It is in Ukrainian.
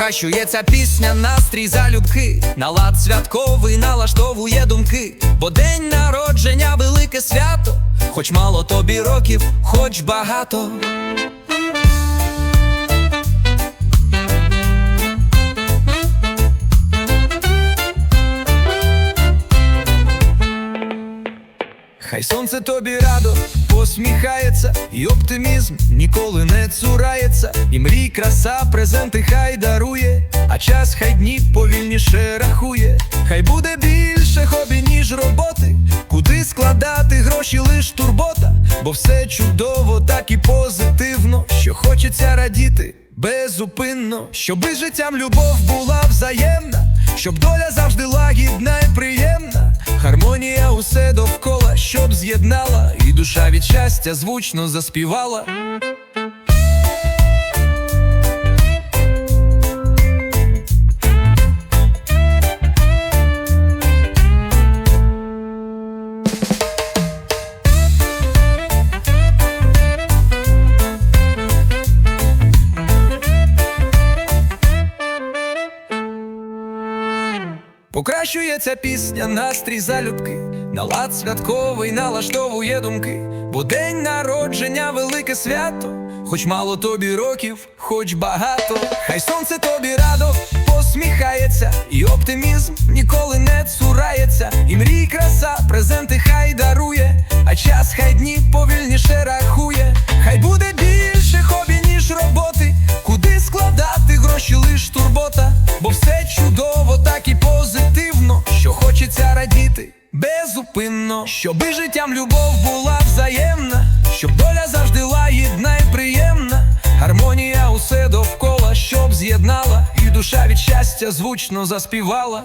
Покращується пісня, настрій залюбки, на лад святковий налаштовує думки, бо день народження велике свято, хоч мало тобі років, хоч багато. Хай сонце тобі радо посміхається, і оптимізм ніколи не цурається, і мрій, краса, презенти хай дарує, а час хай дні повільніше рахує, хай буде більше хобі, ніж роботи, куди складати гроші, лиш турбота, бо все чудово, так і позитивно, що хочеться радіти безупинно, щоби життям любов була взаємна, щоб доля завжди лагідна і приємна. Гармонія усе довкола, щоб з'єднала, і душа від щастя звучно заспівала. Покращується пісня, настрій залюбки, на лад святковий налаштовує думки, бо день народження велике свято, хоч мало тобі років, хоч багато, хай сонце тобі радо посміхається, і оптимізм ніколи не цурається, і мрій, краса, презенти хай дарує, а час хай дні повільніше рахує, безупинно, щоби життям любов була взаємна, щоб доля завжди лагідна і приємна, гармонія усе довкола, щоб з'єднала, і душа від щастя звучно заспівала.